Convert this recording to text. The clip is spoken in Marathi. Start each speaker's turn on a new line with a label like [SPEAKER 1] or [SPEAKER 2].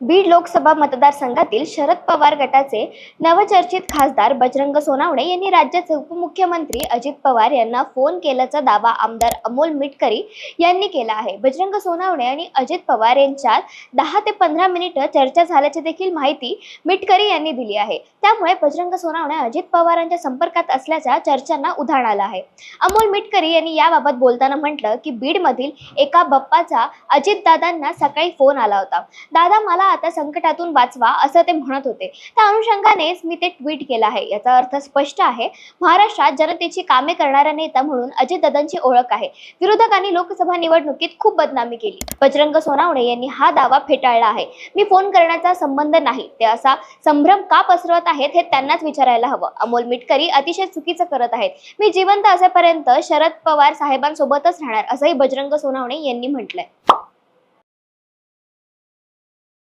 [SPEAKER 1] बीड लोकसभा मतदारसंघातील शरद पवार गटाचे नवचर्चित खासदार बजरंग सोनावणे यांनी राज्याचे उपमुख्यमंत्री अजित पवार यांना फोन केल्याचा दावा आमदार अमोल मिटकरी यांनी केला आहे. बजरंग सोनावणे आणि अजित पवार यांच्यात दहा ते पंधरा मिनिटं चर्चा झाल्याची देखील माहिती मिटकरी यांनी दिली आहे. त्यामुळे बजरंग सोनावणे अजित पवारांच्या संपर्कात असल्याच्या चर्चांना उधाण आलं आहे. अमोल मिटकरी यांनी याबाबत बोलताना म्हटलं की बीडमधील एका बप्पाचा अजितदादांना सकाळी फोन आला होता. दादा मला आता संकटातून वाचवा असं ते म्हणत होते. त्या अनुषंगानेच मी ते ट्विट केलं आहे. याचा अर्थ स्पष्ट आहे महाराष्ट्रात जनतेची कामे करणारा नेता म्हणून अजितदादांची ओळख आहे. विरोधकांनी लोकसभा निवडणुकीत खूप बदनामी केली. बजरंग सोनावणे यांनी हा दावा फेटाळला आहे. मी फोन करण्याचा संबंध नाही. ते असा संभ्रम का पसरवत आहेत हे त्यांनाच विचारायला हवं. अमोल मिटकरी अतिशय चुकीचं करत आहेत. मी जिवंत असेपर्यंत शरद पवार साहेबांसोबतच राहणार असंही बजरंग सोनावणे यांनी म्हटलंय.